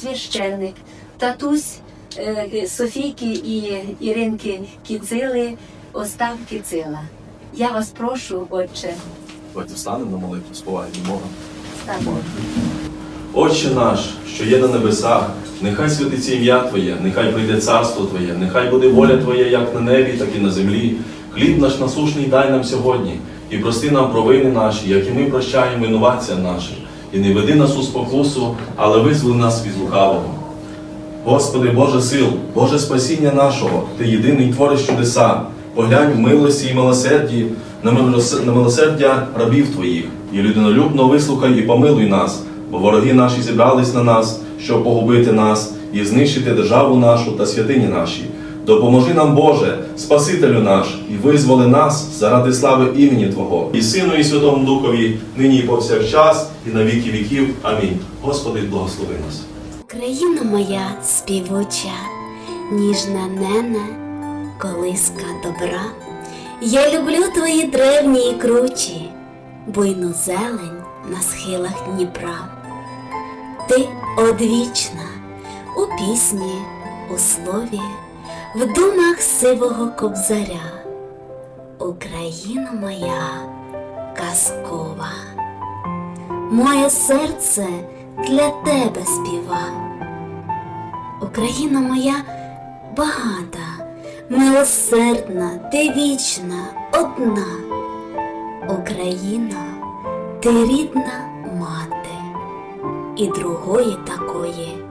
священник, татусь е, Софійки і Іринки Кіцили, Остап Кіцила. Я вас прошу, отче, Давайте встанемо на молитву, співаємо Бога. станьмо. Отче наш, що є на небесах, нехай святиться ім'я Твоє, нехай прийде царство Твоє, нехай буде воля Твоя як на небі, так і на землі. Хліб наш насушний дай нам сьогодні, і прости нам провини наші, як і ми прощаємо винуватцям нашим. І не веди нас у спокусу, але визволи нас від лукавого. Господи, Боже сил, Боже спасіння нашого, Ти єдиний твориш чудеса. Поглянь в милості і милосерді на милосердя рабів Твоїх, і людинолюбно вислухай і помилуй нас, бо вороги наші зібрались на нас, щоб погубити нас і знищити державу нашу та святині наші. Допоможи нам, Боже, Спасителю наш, і визволи нас заради слави імені Твого, і Сину, і Святому Духові, нині і повсякчас, і на віки віків. Амінь. Господи, благослови нас. Країна моя співуча, ніжна нене, колиска добра. Я люблю твої древні і кручі, буйну зелень на схилах Дніпра. Ти одвічна у пісні, у слові, в думах сивого кобзаря. Україна моя казкова. Моє серце для тебе співа. Україна моя багата, милосердна, ти вічна, одна. Україна, ти рідна мати, і другої такої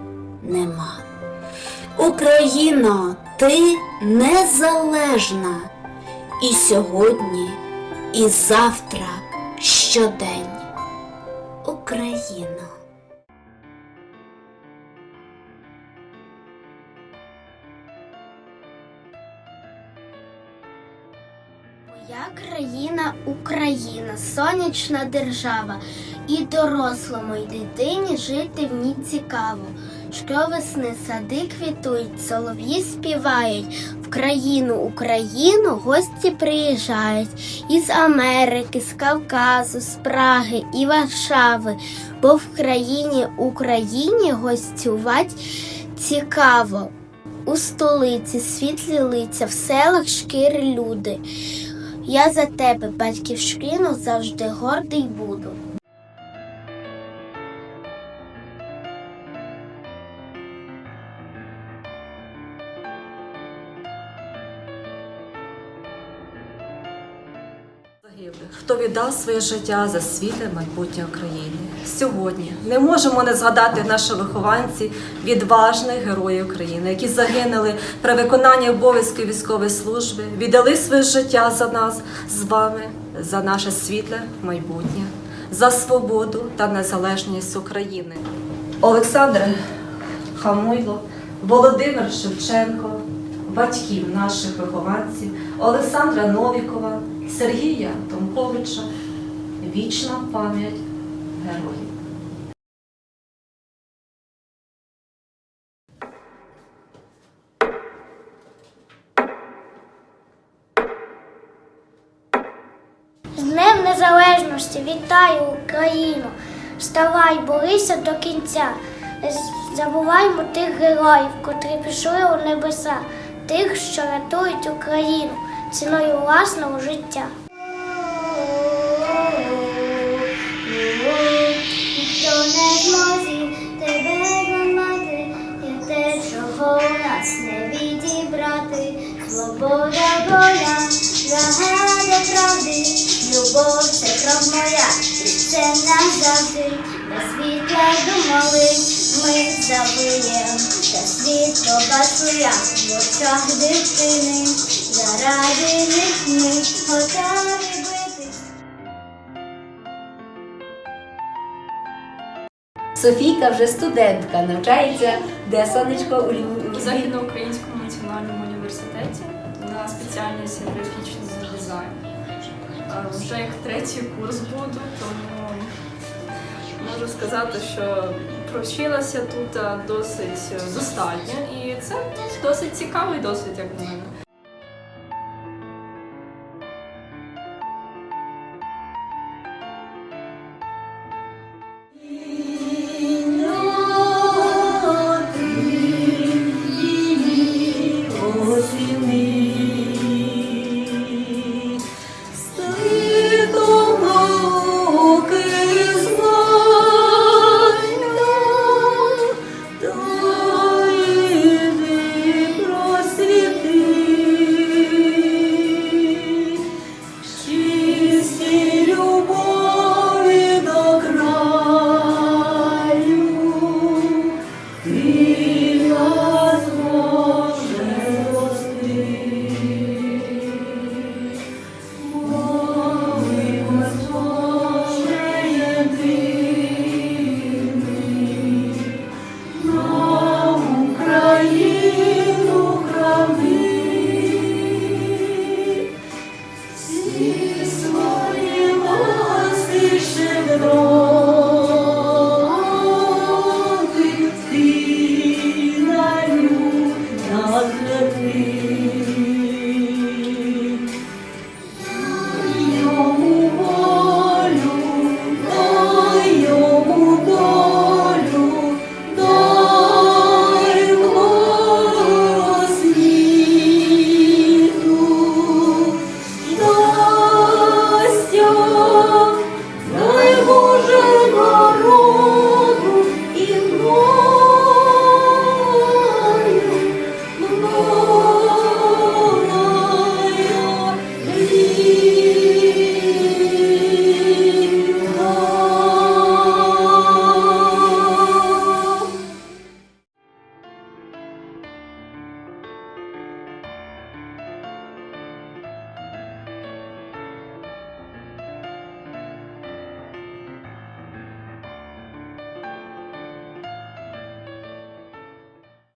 нема. Україно, ти незалежна і сьогодні, і завтра щодень. Україно. Моя країна Україна, сонячна держава, і дорослому й дитині жити в ній цікаво. Щовесни сади квітують, солов'ї співають, в країну Україну гості приїжджають із Америки, з Кавказу, з Праги і Варшави, бо в країні Україні гостювать цікаво. У столиці світлі лиця, в селах шкіри люди. Я за тебе, батьківщину, завжди гордий буду. Хто віддав своє життя за світле майбутнє України. Сьогодні не можемо не згадати наших вихованців, відважних героїв України, які загинули при виконанні обов'язків військової служби, віддали своє життя за нас з вами, за наше світле майбутнє, за свободу та незалежність України. Олександр Хамуйло, Володимир Шевченко, батьків наших вихованців Олександра Новікова, Сергія Томковича. Вічна пам'ять героїв. З Днем Незалежності вітаю Україну! Вставай, борися до кінця. Не забуваймо тих героїв, котрі пішли у небеса, тих, що рятують Україну ціною власного життя. Ніхто не зможе тебе зламати, і те, чого нас не відібрати. Свобода воля, загада правди, любов це кров моя, і це назавжди. Без світла думали, ми завиєм, та світ побачу я в очах дитини, заради них ми готові битись. Софійка вже студентка, навчається, де сонечко у Львові. в Західноукраїнському національному університеті на спеціальність графічний дизайн. Е, Вже як третій курс буду, тому можу сказати, що провчилася тут е, досить достатньо, і це досить цікавий досвід, як на мене. me.